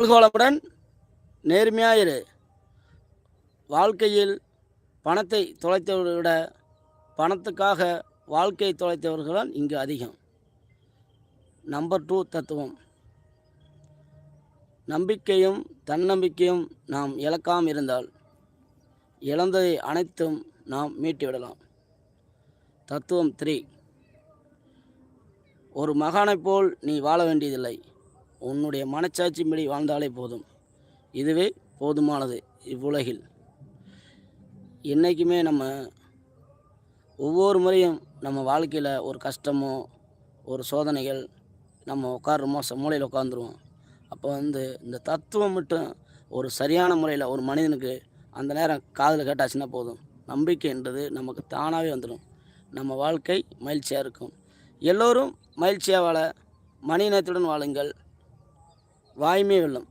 வாழ்கோளமுடன் நேர்மையாயிரு வாழ்க்கையில் பணத்தை தொலைத்தவர்களை விட பணத்துக்காக வாழ்க்கையை தொலைத்தவர்கள் இங்கு அதிகம். நம்பர் டூ தத்துவம். நம்பிக்கையும் தன்னம்பிக்கையும் நாம் இழக்காமல் இருந்தால் இழந்ததை அனைத்தும் நாம் மீட்டுவிடலாம். தத்துவம் த்ரீ ஒரு மகானைப் போல் நீ வாழ வேண்டியதில்லை. உன்னுடைய மனச்சாட்சியின்படி வாழ்ந்தாலே போதும். இதுவே போதுமானது இவ்வுலகில். என்றைக்குமே நம்ம ஒவ்வொரு முறையும் நம்ம வாழ்க்கையில் ஒரு கஷ்டமோ ஒரு சோதனைகள் நம்ம உட்காருமோ மூலையில் உட்காந்துருவோம் அப்போ வந்து இந்த தத்துவம் மட்டும் ஒரு சரியான முறையில் ஒரு மனிதனுக்கு அந்த நேரம் காதில் கேட்டாச்சுன்னா போதும். நம்பிக்கைன்றது நமக்கு தானாகவே வந்துடும் நம்ம வாழ்க்கை மகிழ்ச்சியாக இருக்கும். எல்லோரும் மகிழ்ச்சியாக வாழ மனிதத்துடன் வாழுங்கள். வாய்மை வெள்ளம்